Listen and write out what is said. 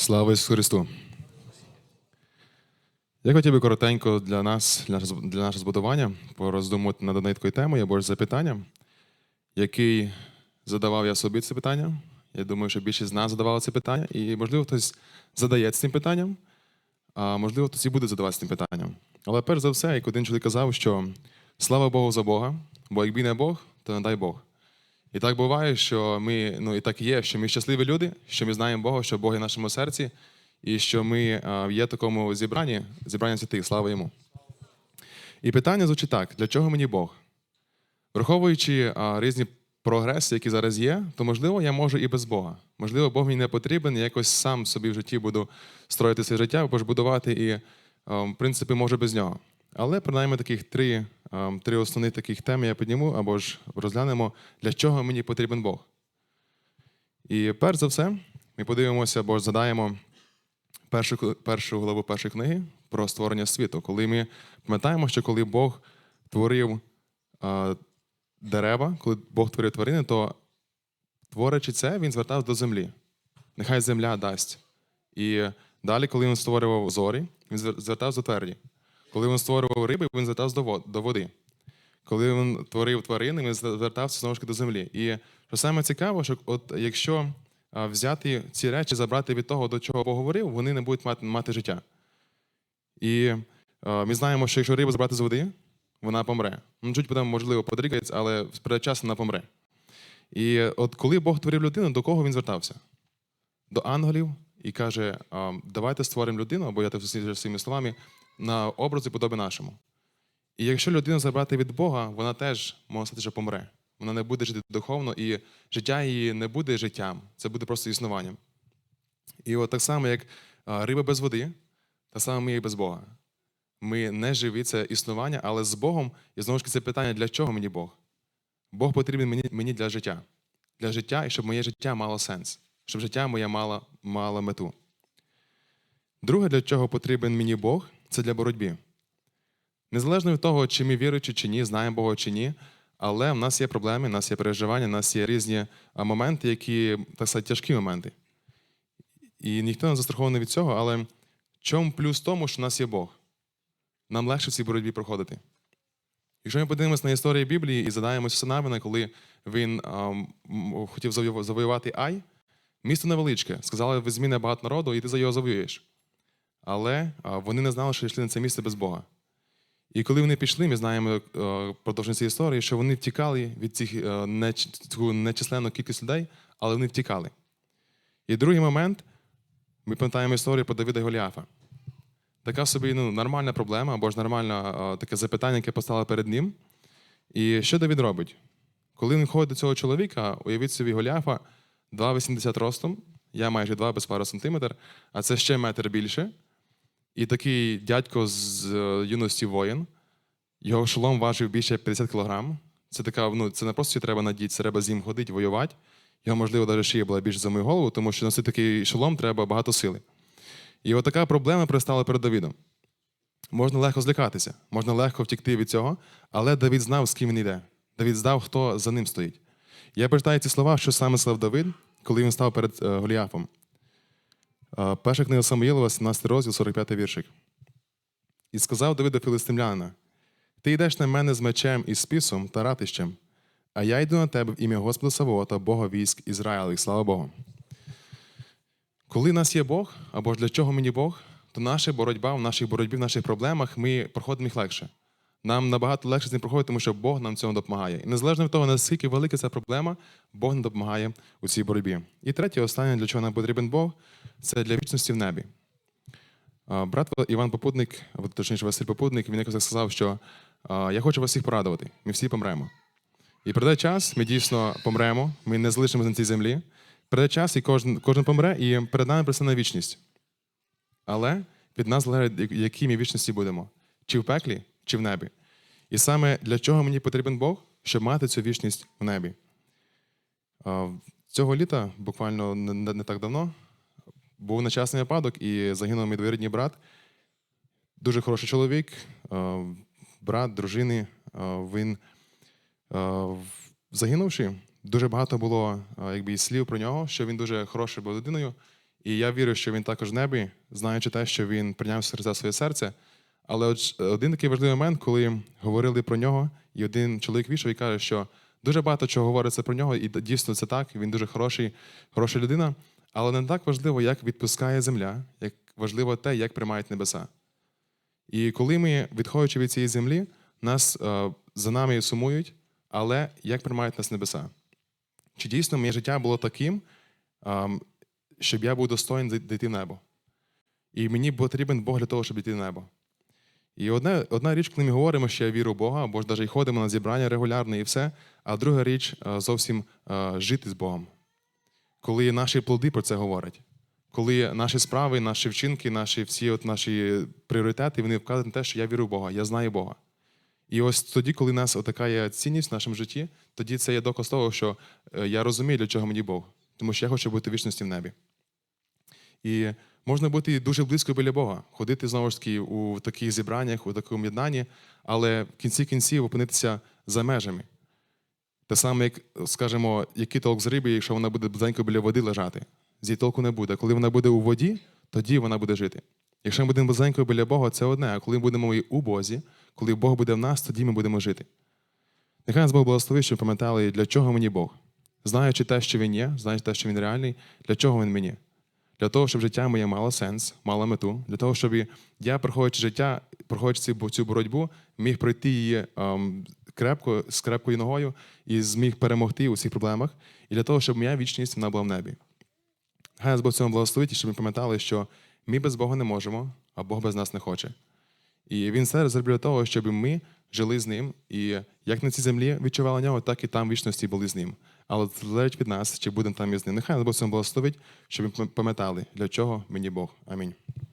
Слава Ісусу Христу! Я хотів би коротенько для нас, для нашого- збудування, пороздумувати над такою темою або ж запитанням, який задавав я собі це питання. Я думаю, що більшість з нас задавали це питання, і, можливо, хтось задає цим питанням, а можливо, хтось і буде задавати цим питанням. Але перш за все, як один чоловік казав, що слава Богу за Бога, бо якби не Бог, то не дай Бог. І так буває, що ми, ну і так є, що ми щасливі люди, що ми знаємо Бога, що Бог є в нашому серці, і що ми а, є в такому зібранні, зібрання святих, слава йому. І питання звучить так: для чого мені Бог? Враховуючи а, різні прогреси, які зараз є, то можливо я можу і без Бога. Можливо, Бог мені не потрібен, я якось сам собі в житті буду строїти своє життя або ж будувати і, а, в принципі, можу без нього. Але принаймні таких три, а, три основні таких теми я підніму або ж розглянемо, для чого мені потрібен Бог. І перш за все, ми подивимося або ж задаємо першу, першу главу першої книги про створення світу, коли ми пам'ятаємо, що коли Бог творив а, дерева, коли Бог творив тварини, то творячи це, він звертався до землі. Нехай земля дасть. І далі, коли він створював зорі, він звертався до тверді. Коли він створював риби, він звертався до води. Коли він творив тварини, він звертався знову ж до землі. І що саме цікаво, що от якщо взяти ці речі, забрати від того, до чого Бог говорив, вони не будуть мати, мати життя. І ми знаємо, що якщо рибу забрати з води, вона помре. Ну, чуть потім, можливо, подрігається, але перед часом вона помре. І от коли Бог творив людину, до кого він звертався? До ангелів і каже: давайте створимо людину, або я так своїми словами, на образі подоби нашому. І якщо людину забрати від Бога, вона теж може стати, що помре. Вона не буде жити духовно, і життя її не буде життям, це буде просто існуванням. І от так само, як риба без води, так само ми і без Бога. Ми не живі, це існування, але з Богом, і знову ж таки це питання, для чого мені Бог? Бог потрібен мені, мені для життя. Для життя, і щоб моє життя мало сенс, щоб життя моє мало, мало мету. Друге, для чого потрібен мені Бог, це для боротьби. Незалежно від того, чи ми віруючи чи ні, знаємо Бога чи ні, але в нас є проблеми, в нас є переживання, в нас є різні моменти, які так сказати, тяжкі моменти. І ніхто не застрахований від цього, але чому плюс в тому, що в нас є Бог? Нам легше в цій боротьбі проходити. Якщо ми подивимося на історію Біблії і задаємося Синавина, коли він а, м, хотів завоювати Ай, місто невеличке. Сказали, візьми не багато народу, і ти за його завоюєш. Але вони не знали, що йшли на це місце без Бога. І коли вони пішли, ми знаємо е, продовження цієї історії, що вони втікали від цих е, нечисленну кількість людей, але вони втікали. І другий момент, ми пам'ятаємо історію про Давида і Голіафа. Така собі ну, нормальна проблема, або ж нормальне таке запитання, яке постало перед ним. І що Давид робить? Коли він ходить до цього чоловіка, уявіть собі Голіафа 2,80 ростом, я майже 2 без пару сантиметр, а це ще метр більше. І такий дядько з е, юності воїн, його шолом важив більше 50 кілограм. Це така, ну, це не просто треба надіти, це треба з ним ходити, воювати. Його, можливо, навіть шия була більше за мою голову, тому що носити такий шолом треба багато сили. І от така проблема пристала перед Давидом. Можна легко злякатися, можна легко втікти від цього, але Давид знав, з ким він йде. Давид знав, хто за ним стоїть. Я прочитаю ці слова, що саме сказав Давид, коли він став перед е, Голіафом. Перша книга Самуїлова, 17 розділ, 45 віршик. І сказав Давид до філистимлянина: Ти йдеш на мене з мечем і списом та ратищем, а я йду на тебе в ім'я Господа Савоота, Бога військ Ізраїлих. Слава Богу. Коли нас є Бог, або ж для чого мені Бог, то наша боротьба в нашій боротьбі, в наших проблемах ми проходимо їх легше. Нам набагато легше з ним проходити, тому що Бог нам цьому допомагає. І незалежно від того, наскільки велика ця проблема, Бог нам допомагає у цій боротьбі. І третє, останнє, для чого нам потрібен Бог, це для вічності в небі. Брат Іван Попутник, точніше Василь Попутник, він якось сказав, що я хочу вас всіх порадувати, ми всі помремо. І прийде час, ми дійсно помремо, ми не залишимося на цій землі. Прийде час, і кожен, кожен помре, і перед нами пристане вічність. Але від нас залежить, в якій ми вічності будемо: чи в пеклі, чи в небі. І саме для чого мені потрібен Бог, щоб мати цю вічність в небі. Цього літа, буквально не, так давно, був нещасний випадок і загинув мій двоюрідний брат. Дуже хороший чоловік, брат, дружини. Він загинувши, дуже багато було якби, слів про нього, що він дуже хороший був людиною. І я вірю, що він також в небі, знаючи те, що він прийняв в своє серце. Але от один такий важливий момент, коли говорили про нього, і один чоловік вийшов і каже, що дуже багато чого говориться про нього, і дійсно це так. Він дуже хороший, хороша людина. Але не так важливо, як відпускає земля, як важливо те, як приймають небеса. І коли ми, відходячи від цієї землі, нас е, за нами сумують, але як приймають нас небеса? Чи дійсно моє життя було таким, ем, щоб я був достоїн дій- дійти в небо? І мені потрібен Бог для того, щоб йти в небо. І одна, одна річ, коли ми говоримо, що я вірю в Бога, або ж навіть ходимо на зібрання регулярно і все, а друга річ е, зовсім е, жити з Богом. Коли наші плоди про це говорять, коли наші справи, наші вчинки, наші всі от наші пріоритети, вони вказують на те, що я вірю в Бога, я знаю Бога. І ось тоді, коли в нас така є цінність в нашому житті, тоді це є доказ того, що е, я розумію, для чого мені Бог, тому що я хочу бути вічності в небі. І можна бути дуже близько біля Бога, ходити знову ж таки у таких зібраннях, у такому єднанні, але в кінці кінців опинитися за межами. Те саме, як, скажімо, який толк з риби, якщо вона буде близенько біля води лежати, з її толку не буде. Коли вона буде у воді, тоді вона буде жити. Якщо ми будемо близенько біля Бога, це одне. А коли ми будемо і у Бозі, коли Бог буде в нас, тоді ми будемо жити. Нехай нас Бог благословить, щоб пам'ятали, для чого мені Бог. Знаючи те, що Він є, знаючи те, що Він реальний, для чого Він мені? Для того, щоб життя моє мало сенс, мало мету, для того, щоб я, проходячи життя, проходячи цю- боротьбу, міг пройти її ем, крепко, з крепкою ногою і зміг перемогти у цих проблемах, і для того, щоб моя вічність вона була в небі. Хай нас Бог цьому благословить, щоб ми пам'ятали, що ми без Бога не можемо, а Бог без нас не хоче. І він все зробив для того, щоб ми жили з ним, і як на цій землі відчували нього, так і там вічності були з ним. Але залежить від нас, чи будемо там із ним. Нехай нас Бог благословить, щоб ми пам'ятали, для чого мені Бог. Амінь.